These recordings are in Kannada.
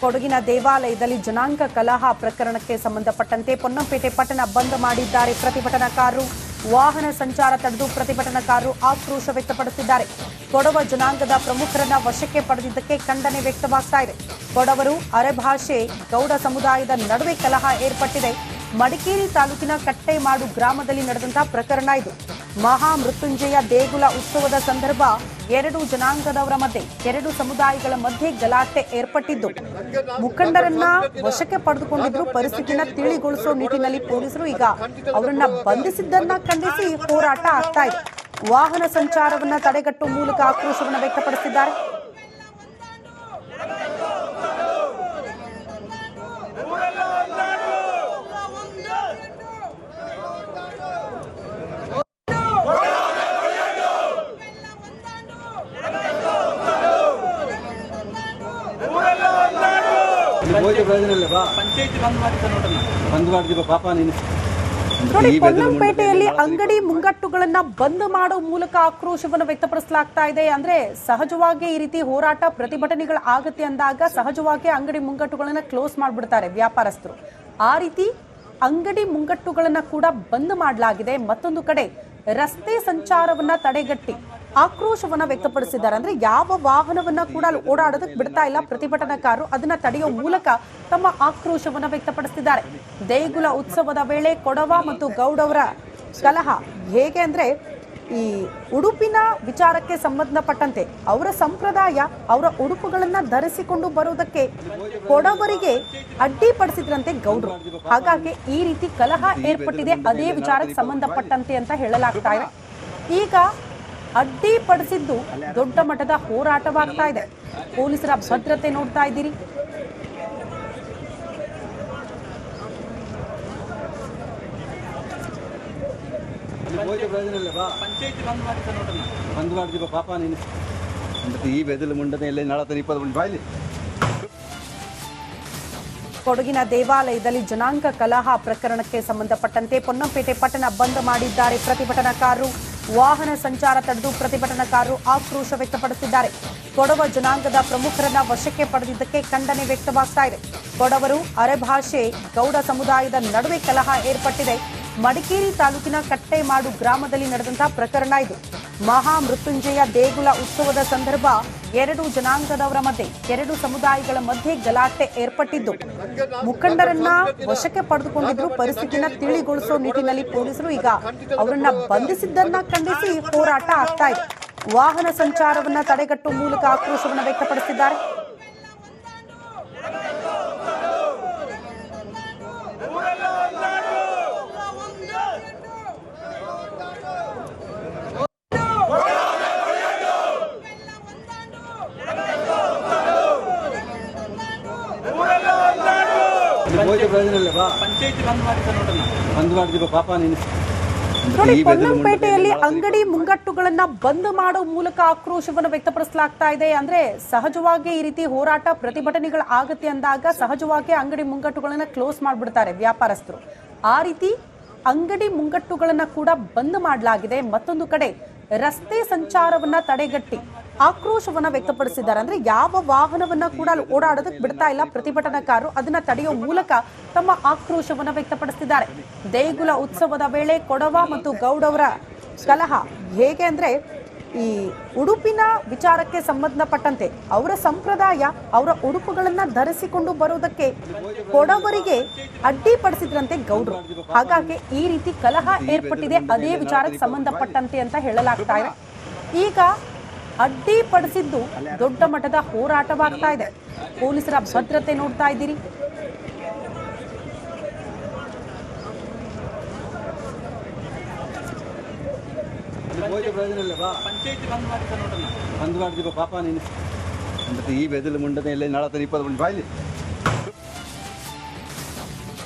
ಕೊಡಗಿನ ದೇವಾಲಯದಲ್ಲಿ ಜನಾಂಗ ಕಲಹ ಪ್ರಕರಣಕ್ಕೆ ಸಂಬಂಧಪಟ್ಟಂತೆ ಪೊನ್ನಂಪೇಟೆ ಪಟ್ಟಣ ಬಂದ್ ಮಾಡಿದ್ದಾರೆ ಪ್ರತಿಭಟನಾಕಾರರು. ವಾಹನ ಸಂಚಾರ ತಡೆದು ಪ್ರತಿಭಟನಾಕಾರರು ಆಕ್ರೋಶ ವ್ಯಕ್ತಪಡಿಸಿದ್ದಾರೆ. ಕೊಡವ ಜನಾಂಗದ ಪ್ರಮುಖರನ್ನ ವಶಕ್ಕೆ ಪಡೆದಿದ್ದಕ್ಕೆ ಖಂಡನೆ ವ್ಯಕ್ತವಾಗ್ತಾ ಇದೆ. ಕೊಡವರು ಅರೆಭಾಷೆ, ಗೌಡ ಸಮುದಾಯದ ನಡುವೆ ಕಲಹ ಏರ್ಪಟ್ಟಿದೆ. ಮಡಿಕೇರಿ ತಾಲೂಕಿನ ಕಟ್ಟೆಮಾಡು ಗ್ರಾಮದಲ್ಲಿ ನಡೆದಂತಹ ಪ್ರಕರಣ ಇದು. ಮಹಾಮೃತ್ಯುಂಜಯ ದೇಗುಲ ಉತ್ಸವದ ಸಂದರ್ಭ ಎರಡು ಜನಾಂಗದವರ ಮಧ್ಯೆ ಎರಡು ಸಮುದಾಯಗಳ ಮಧ್ಯೆ ಗಲಾಟೆ ಏರ್ಪಟ್ಟಿದ್ದು. ಮುಖಂಡರನ್ನ ವಶಕ್ಕೆ ಪಡೆದುಕೊಂಡಿದ್ರು, ಪರಿಸ್ಥಿತಿನ ತಿಳಿಗೊಳಿಸುವ ನಿಟ್ಟಿನಲ್ಲಿ ಪೊಲೀಸರು ಈಗ ಅವರನ್ನ ಬಂಧಿಸಿದ್ದನ್ನ ಖಂಡಿಸಿ ಹೋರಾಟ ಆಗ್ತಾ ಇದೆ. ವಾಹನ ಸಂಚಾರವನ್ನ ತಡೆಗಟ್ಟುವ ಮೂಲಕ ಆಕ್ರೋಶವನ್ನು ವ್ಯಕ್ತಪಡಿಸಿದ್ದಾರೆ. ಹೋಗಿ ಪ್ರಯೋಜನ ಇಲ್ಲ ಬಾ. ಪಂಚಾಯತಿ ಬಂದ್ ಮಾಡಿದ್ದ ನೋಡಣ್ಣ ಬಂದ್ ಮಾಡಿದೀವ ಪಾಪ ನೀನು. ನೋಡಿ ಈ ಬೆದಲು ಪೊನ್ನಂಪೇಟೆಯಲ್ಲಿ ಅಂಗಡಿ ಮುಂಗಟ್ಟುಗಳನ್ನ ಬಂದ್ ಮಾಡೋ ಮೂಲಕ ಆಕ್ರೋಶವನ್ನು ವ್ಯಕ್ತಪಡಿಸಲಾಗ್ತಾ ಇದೆ. ಅಂದ್ರೆ ಸಹಜವಾಗಿ ಈ ರೀತಿ ಹೋರಾಟ ಪ್ರತಿಭಟನೆಗಳು ಆಗುತ್ತೆ ಅಂದಾಗ ಸಹಜವಾಗಿ ಅಂಗಡಿ ಮುಂಗಟ್ಟುಗಳನ್ನ ಕ್ಲೋಸ್ ಮಾಡಿಬಿಡ್ತಾರೆ ವ್ಯಾಪಾರಸ್ಥರು. ಆ ರೀತಿ ಅಂಗಡಿ ಮುಂಗಟ್ಟುಗಳನ್ನ ಕೂಡ ಬಂದ್ ಮಾಡಲಾಗಿದೆ. ಮತ್ತೊಂದು ಕಡೆ ರಸ್ತೆ ಸಂಚಾರವನ್ನ ತಡೆಗಟ್ಟಿ ಆಕ್ರೋಶವನ್ನ ವ್ಯಕ್ತಪಡಿಸಿದ್ದಾರೆ. ಅಂದ್ರೆ ಯಾವ ವಾಹನವನ್ನ ಕೂಡ ಅಲ್ಲಿ ಓಡಾಡೋದಕ್ಕೆ ಬಿಡ್ತಾ ಇಲ್ಲ. ಪ್ರತಿಭಟನಾಕಾರರು ಅದನ್ನ ತಡೆಯುವ ಮೂಲಕ ತಮ್ಮ ಆಕ್ರೋಶವನ್ನ ವ್ಯಕ್ತಪಡಿಸಿದ್ದಾರೆ ದೇಗುಲ ಉತ್ಸವದ ವೇಳೆ ಕೊಡವ ಮತ್ತು ಗೌಡವರ ಕಲಹ ಹೇಗೆ ಅಂದ್ರೆ ಈ ಉಡುಪಿನ ವಿಚಾರಕ್ಕೆ ಸಂಬಂಧಪಟ್ಟಂತೆ ಅವರ ಸಂಪ್ರದಾಯ, ಅವರ ಉಡುಪುಗಳನ್ನ ಧರಿಸಿಕೊಂಡು ಬರುವುದಕ್ಕೆ ಕೊಡವರಿಗೆ ಅಡ್ಡಿಪಡಿಸಿದ್ರಂತೆ ಗೌಡರು. ಹಾಗಾಗಿ ಈ ರೀತಿ ಕಲಹ ಏರ್ಪಟ್ಟಿದೆ. ಅದೇ ವಿಚಾರಕ್ಕೆ ಸಂಬಂಧಪಟ್ಟಂತೆ ಅಂತ ಹೇಳಲಾಗ್ತಾ ಇದೆ. ಈಗ ಅಡ್ಡಿಪಡಿಸಿದ್ದು ದೊಡ್ಡ ಮಟ್ಟದ ಹೋರಾಟವಾಗ್ತಾ ಇದೆ. ಪೊಲೀಸರ ಭದ್ರತೆ ನೋಡ್ತಾ ಇದ್ದೀರಿ. ಈ ಬೆದಲು ಕೊಡಗಿನ ದೇವಾಲಯದಲ್ಲಿ ಜನಾಂಗ ಕಲಹ ಪ್ರಕರಣಕ್ಕೆ ಸಂಬಂಧಪಟ್ಟಂತೆ ಪೊನ್ನಂಪೇಟೆ ಪಟ್ಟಣ ಬಂದ್ ಮಾಡಿದ್ದಾರೆ ಪ್ರತಿಭಟನಾಕಾರರು. ವಾಹನ ಸಂಚಾರ ತಡೆದು ಪ್ರತಿಭಟನಾಕಾರರು ಆಕ್ರೋಶ ವ್ಯಕ್ತಪಡಿಸಿದ್ದಾರೆ. ಕೊಡವ ಜನಾಂಗದ ಪ್ರಮುಖರನ್ನ ವಶಕ್ಕೆ ಪಡೆದಿದ್ದಕ್ಕೆ ಖಂಡನೆ ವ್ಯಕ್ತವಾಗ್ತಾ ಇದೆ. ಕೊಡವರು ಅರೆಭಾಷೆ, ಗೌಡ ಸಮುದಾಯದ ನಡುವೆ ಕಲಹ ಏರ್ಪಟ್ಟಿದೆ. ಮಡಿಕೇರಿ ತಾಲೂಕಿನ ಕಟ್ಟೆಮಾಡು ಗ್ರಾಮದಲ್ಲಿ ನಡೆದಂತಹ ಪ್ರಕರಣ ಇದು. ಮಹಾ ಮೃತ್ಯುಂಜಯ ದೇಗುಲ ಉತ್ಸವದ ಸಂದರ್ಭ ಎರಡು ಜನಾಂಗದವರ ಮಧ್ಯೆ ಎರಡು ಸಮುದಾಯಗಳ ಮಧ್ಯೆ ಗಲಾಟೆ ಏರ್ಪಟ್ಟಿದ್ದು. ಮುಖಂಡರನ್ನ ವಶಕ್ಕೆ ಪಡೆದುಕೊಂಡಿದ್ರು, ಪರಿಸ್ಥಿತಿನ ತಿಳಿಗೊಳಿಸೋ ನಿಟ್ಟಿನಲ್ಲಿ ಪೊಲೀಸರು ಈಗ ಅವರನ್ನ ಬಂಧಿಸಿದ್ದನ್ನ ಖಂಡಿಸಿ ಹೋರಾಟ ಆಗ್ತಾ ಇದೆ. ವಾಹನ ಸಂಚಾರವನ್ನ ತಡೆಗಟ್ಟುವ ಮೂಲಕ ಆಕ್ರೋಶವನ್ನ ವ್ಯಕ್ತಪಡಿಸಿದ್ದಾರೆ ಇಲ್ಲಿ ಹೋಗಿ ಪ್ರಯೋಜನ ಇಲ್ಲ ಬಾ ಪಂಚಾಯತಿ ಬಂದ್ ಮಾಡಿದ್ದ ನೋಡಣ್ಣ ಬಂದ್ ಮಾಡಿದೀವ ಪಾಪ ನೀನು. ನೋಡಿ ಈ ಬೆದಲು ಪೊನ್ನಂಪೇಟೆಯಲ್ಲಿ ಅಂಗಡಿ ಮುಂಗಟ್ಟುಗಳನ್ನ ಬಂದ್ ಮಾಡೋ ಮೂಲಕ ಆಕ್ರೋಶವನ್ನು ವ್ಯಕ್ತಪಡಿಸಲಾಗ್ತಾ ಇದೆ. ಅಂದ್ರೆ ಸಹಜವಾಗಿ ಈ ರೀತಿ ಹೋರಾಟ ಪ್ರತಿಭಟನೆಗಳು ಆಗುತ್ತೆ ಅಂದಾಗ ಸಹಜವಾಗಿ ಅಂಗಡಿ ಮುಂಗಟ್ಟುಗಳನ್ನ ಕ್ಲೋಸ್ ಮಾಡಿಬಿಡ್ತಾರೆ ವ್ಯಾಪಾರಸ್ಥರು. ಆ ರೀತಿ ಅಂಗಡಿ ಮುಂಗಟ್ಟುಗಳನ್ನ ಕೂಡ ಬಂದ್ ಮಾಡಲಾಗಿದೆ. ಮತ್ತೊಂದು ಕಡೆ ರಸ್ತೆ ಸಂಚಾರವನ್ನ ತಡೆಗಟ್ಟಿ ಆಕ್ರೋಶವನ್ನ ವ್ಯಕ್ತಪಡಿಸಿದ್ದಾರೆ. ಅಂದ್ರೆ ಯಾವ ವಾಹನವನ್ನ ಕೂಡ ಓಡಾಡೋದಕ್ಕೆ ಬಿಡ್ತಾ ಇಲ್ಲ. ಪ್ರತಿಭಟನಾಕಾರರು ಅದನ್ನ ತಡೆಯುವ ಮೂಲಕ ತಮ್ಮ ಆಕ್ರೋಶವನ್ನ ವ್ಯಕ್ತಪಡಿಸಿದ್ದಾರೆ. ದೇಗುಲ ಉತ್ಸವದ ವೇಳೆ ಕೊಡವ ಮತ್ತು ಗೌಡವರ ಕಲಹ ಹೇಗೆ ಅಂದ್ರೆ, ಈ ಉಡುಪಿನ ವಿಚಾರಕ್ಕೆ ಸಂಬಂಧಪಟ್ಟಂತೆ ಅವರ ಸಂಪ್ರದಾಯ, ಅವರ ಉಡುಪುಗಳನ್ನ ಧರಿಸಿಕೊಂಡು ಬರುವುದಕ್ಕೆ ಕೊಡವರಿಗೆ ಅಡ್ಡಿಪಡಿಸಿದ್ರಂತೆ ಗೌಡರು. ಹಾಗಾಗಿ ಈ ರೀತಿ ಕಲಹ ಏರ್ಪಟ್ಟಿದೆ. ಅದೇ ವಿಚಾರಕ್ಕೆ ಸಂಬಂಧಪಟ್ಟಂತೆ ಅಂತ ಹೇಳಲಾಗ್ತಾ ಇದೆ. ಈಗ ಅಡ್ಡಿಪಡಿಸಿದ್ದು ದೊಡ್ಡ ಮಟ್ಟದ ಹೋರಾಟವಾಗ್ತಾ ಇದೆ. ಪೊಲೀಸರ ಭದ್ರತೆ ನೋಡ್ತಾ ಇದ್ದೀರಿ. ಈ ಬೆದಲು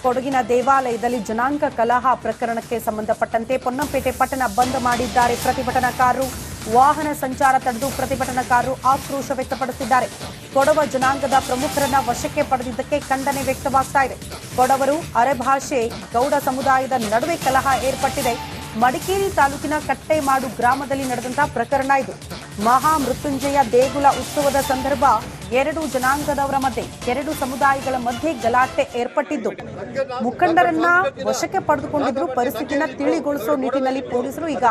ಕೊಡಗಿನ ದೇವಾಲಯದಲ್ಲಿ ಜನಾಂಗ ಕಲಹ ಪ್ರಕರಣಕ್ಕೆ ಸಂಬಂಧಪಟ್ಟಂತೆ ಪೊನ್ನಂಪೇಟೆ ಪಟ್ಟಣ ಬಂದ್ ಮಾಡಿದ್ದಾರೆ ಪ್ರತಿಭಟನಾಕಾರರು. ವಾಹನ ಸಂಚಾರ ತಡೆದು ಪ್ರತಿಭಟನಾಕಾರರು ಆಕ್ರೋಶ ವ್ಯಕ್ತಪಡಿಸಿದ್ದಾರೆ. ಕೊಡವ ಜನಾಂಗದ ಪ್ರಮುಖರನ್ನ ವಶಕ್ಕೆ ಪಡೆದಿದ್ದಕ್ಕೆ ಖಂಡನೆ ವ್ಯಕ್ತವಾಗ್ತಾ ಇದೆ. ಕೊಡವರು ಅರೆಭಾಷೆ, ಗೌಡ ಸಮುದಾಯದ ನಡುವೆ ಕಲಹ ಏರ್ಪಟ್ಟಿದೆ. ಮಡಿಕೇರಿ ತಾಲೂಕಿನ ಕಟ್ಟೆಮಾಡು ಗ್ರಾಮದಲ್ಲಿ ನಡೆದಂತಹ ಪ್ರಕರಣ ಇದು. ಮಹಾಮೃತ್ಯುಂಜಯ ದೇಗುಲ ಉತ್ಸವದ ಸಂದರ್ಭ ಎರಡು ಜನಾಂಗದವರ ಮಧ್ಯೆ ಎರಡು ಸಮುದಾಯಗಳ ಮಧ್ಯೆ ಗಲಾಟೆ ಏರ್ಪಟ್ಟಿದ್ದು. ಮುಖಂಡರನ್ನ ವಶಕ್ಕೆ ಪಡೆದುಕೊಂಡಿದ್ರು, ಪರಿಸ್ಥಿತಿನ ತಿಳಿಗೊಳಿಸೋ ನಿಟ್ಟಿನಲ್ಲಿ ಪೊಲೀಸರು ಈಗ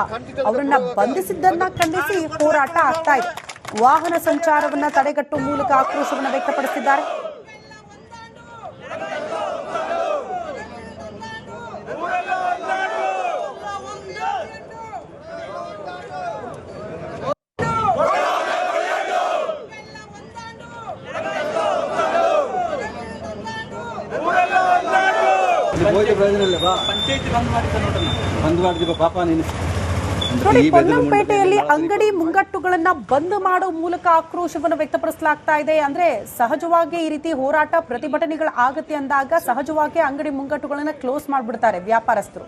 ಅವರನ್ನ ಬಂಧಿಸಿದ್ದನ್ನ ಖಂಡಿಸಿ ಹೋರಾಟ ಆಗ್ತಾ ಇದೆ. ವಾಹನ ಸಂಚಾರವನ್ನ ತಡೆಗಟ್ಟುವ ಮೂಲಕ ಆಕ್ರೋಶವನ್ನು ವ್ಯಕ್ತಪಡಿಸಿದ್ದಾರೆ ಇಲ್ಲಿ ಹೋಗಿ ಪ್ರಯೋಜನ ಇಲ್ಲ ಬಾ. ಪಂಚಾಯತಿ ಬಂದ್ ಮಾಡ್ತೀವಿ ಪಾಪ ನೀನು. ನೋಡಿ ಪೊನ್ನಂಪೇಟೆಯಲ್ಲಿ ಅಂಗಡಿ ಮುಂಗಟ್ಟುಗಳನ್ನ ಬಂದ್ ಮಾಡೋ ಮೂಲಕ ಆಕ್ರೋಶವನ್ನು ವ್ಯಕ್ತಪಡಿಸಲಾಗ್ತಾ ಇದೆ ಅಂದ್ರೆ ಸಹಜವಾಗಿ ಈ ರೀತಿ ಹೋರಾಟ ಪ್ರತಿಭಟನೆಗಳು ಆಗುತ್ತೆ ಅಂದಾಗ ಸಹಜವಾಗಿ ಅಂಗಡಿ ಮುಂಗಟ್ಟುಗಳನ್ನ ಕ್ಲೋಸ್ ಮಾಡಿಬಿಡ್ತಾರೆ ವ್ಯಾಪಾರಸ್ಥರು.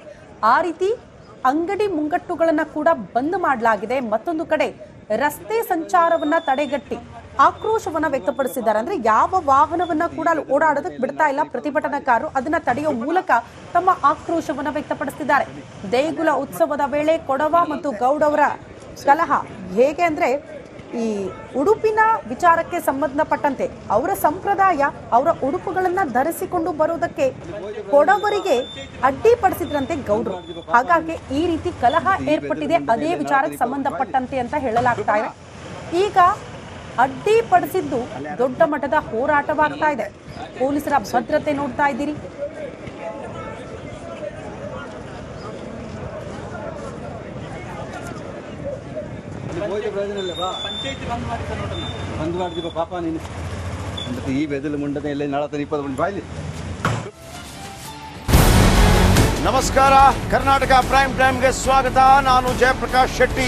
ಆ ರೀತಿ ಅಂಗಡಿ ಮುಂಗಟ್ಟುಗಳನ್ನ ಕೂಡ ಬಂದ್ ಮಾಡಲಾಗಿದೆ. ಮತ್ತೊಂದು ಕಡೆ ರಸ್ತೆ ಸಂಚಾರವನ್ನ ತಡೆಗಟ್ಟಿ ಆಕ್ರೋಶವನ್ನ ವ್ಯಕ್ತಪಡಿಸಿದ್ದಾರೆ. ಅಂದ್ರೆ ಯಾವ ವಾಹನವನ್ನ ಕೂಡ ಅಲ್ಲಿ ಓಡಾಡೋದಕ್ಕೆ ಬಿಡ್ತಾ ಇಲ್ಲ. ಪ್ರತಿಭಟನಾಕಾರರು ಅದನ್ನ ತಡೆಯುವ ಮೂಲಕ ತಮ್ಮ ಆಕ್ರೋಶವನ್ನ ವ್ಯಕ್ತಪಡಿಸಿದ್ದಾರೆ ದೇಗುಲ ಉತ್ಸವದ ವೇಳೆ ಕೊಡವ ಮತ್ತು ಗೌಡವರ ಕಲಹ ಹೇಗೆ ಅಂದ್ರೆ ಈ ಉಡುಪಿನ ವಿಚಾರಕ್ಕೆ ಸಂಬಂಧಪಟ್ಟಂತೆ ಅವರ ಸಂಪ್ರದಾಯ, ಅವರ ಉಡುಪುಗಳನ್ನ ಧರಿಸಿಕೊಂಡು ಬರೋದಕ್ಕೆ ಕೊಡವರಿಗೆ ಅಡ್ಡಿಪಡಿಸಿದ್ರಂತೆ ಗೌಡರು. ಹಾಗಾಗಿ ಈ ರೀತಿ ಕಲಹ ಏರ್ಪಟ್ಟಿದೆ. ಅದೇ ವಿಚಾರಕ್ಕೆ ಸಂಬಂಧಪಟ್ಟಂತೆ ಅಂತ ಹೇಳಲಾಗ್ತಾ ಇದೆ. ಈಗ ಅಡ್ಡಿಪಡಿಸಿದ್ದು ದೊಡ್ಡ ಮಟ್ಟದ ಹೋರಾಟವಾಗ್ತಾ ಇದೆ. ಪೊಲೀಸರ ಭದ್ರತೆ ನೋಡ್ತಾ ಇದ್ದೀರಿ. ಮುಂಡದ ಎಲ್ಲ ನಮಸ್ಕಾರ, ಕರ್ನಾಟಕ ಪ್ರೈಮ್ ಟೈಮ್ಗೆ ಸ್ವಾಗತ. ನಾನು ಜಯಪ್ರಕಾಶ್ ಶೆಟ್ಟಿ.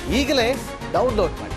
ಈಗಲೇ ಡೌನ್ಲೋಡ್ ಮಾಡಿ.